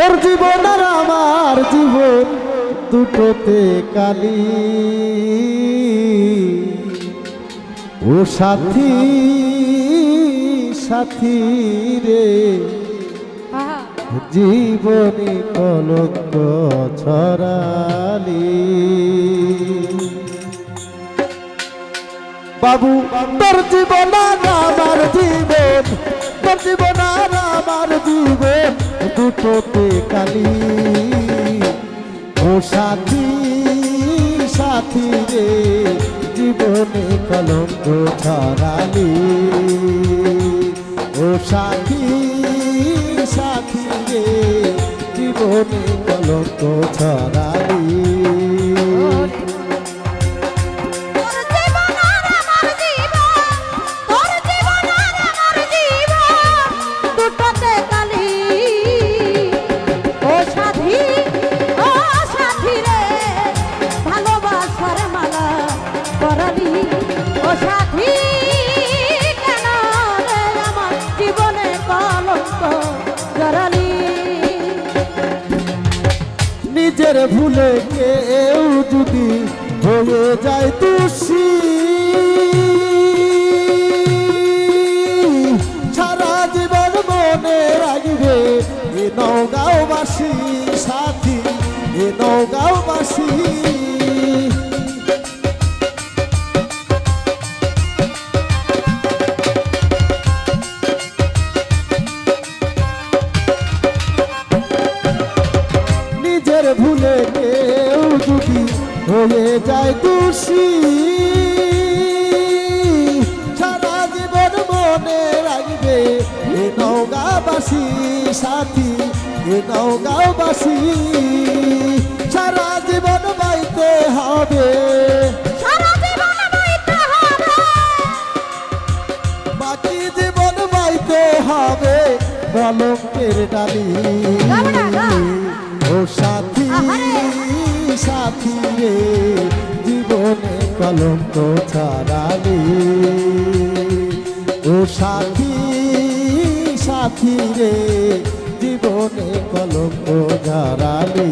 তোর জীবন আর আমার জীবন দুটোতে কালি। ও সাথী সাথী রে, জীবনে কলঙ্ক ছড়ালি। বাবু, তোর জীবন আর আমার জীবন, তোর জীবন আর আমার জীবন। দুটোতে কালি। ও সাথী সাথী রে, জীবনে কলঙ্ক ছড়ালি। ও সাথী সাথী রে, জীবনে কলঙ্ক ছড়ালি। নিজের ভুলে কেউ যদি হয়ে যায় দোষী। সারা জীবন মনে রাখবে, এ নৌগাঁওবাসী সাথী, এ নগাঁওবাসী হয়ে যায় দোষী সারা জীবন মনে রাখবে এ নৌগাবাসী সাথী এ নৌগাবাসী সারা জীবন বাইতে হবে। সারা জীবন বইতে হবে। বাকি জীবন বাইতে হবে। কলঙ্কের ডালি কলঙ্ক ছাড়ালি। ও সাথী সাথী রে জীবনে কলঙ্ক ঝাড়ালি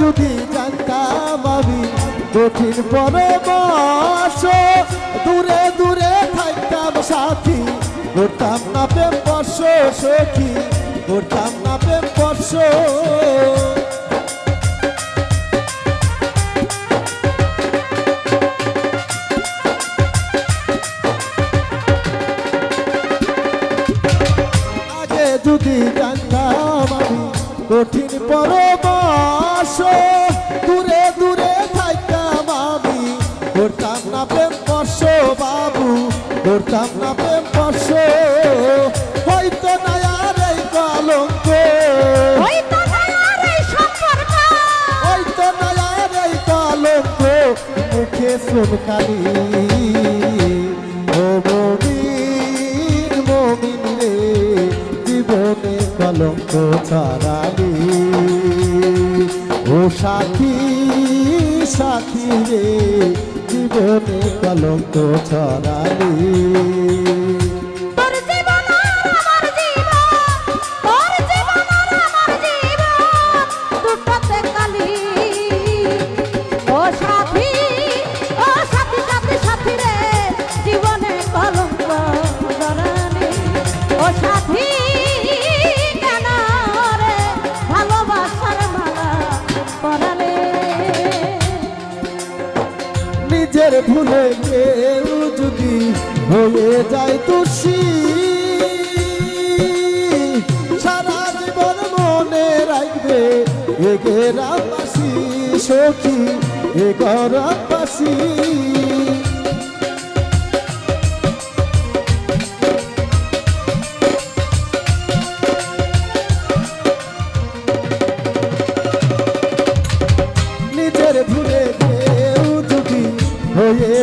যদি জানতাম আমি কঠিন পরবাস দূরে দূরে থাকতাম সাথী। করতাম না প্রেম বর্ষ, সখী। করতাম না প্রেম বর্ষ। যদি জানতাম আমি কঠিন পরবাস দূরে দূরে থাকতাম আমি। করতাম না প্রেম বর্ষ বাবু করতাম না প্রেম বর্ষ হয়তো না আর এই কলঙ্ক। হয়তো না আর এই কলঙ্ক। মুখে সুনকালি ও মমিন মমিন রে জীবনে কলঙ্ক ছাড়ালি ও সাথী সাথী রে জীবনে কলঙ্ক ছড়ালি। নিজের ভুলে কেউ যদি হয়ে যায় তুষি সারা জীবন মনে রাখবে এ গ্রামবাসী সখী, এ গ্রামবাসী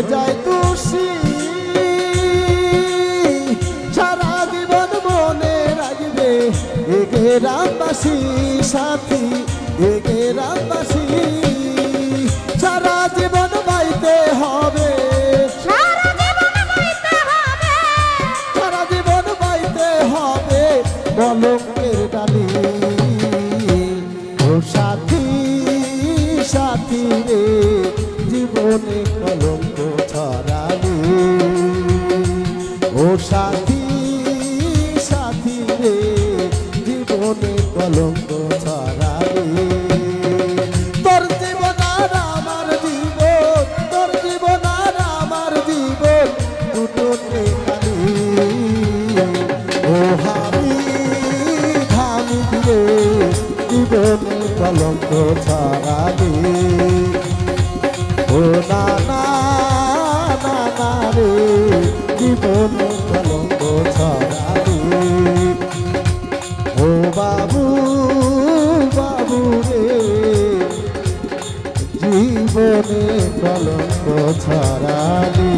যায় দোষী সারা জীবন মনে রাখবে একে রামবাসী সাথী একে রামবাসী। সারা জীবন বাইতে হবে। সারা জীবন বাইতে হবে। বলকের ডালি। ও সাথী সাথী রে জীবনে জীবনে কলঙ্ক ছড়ালি ও বাবু বাবু রে জীবনে কলঙ্ক ছড়ালি।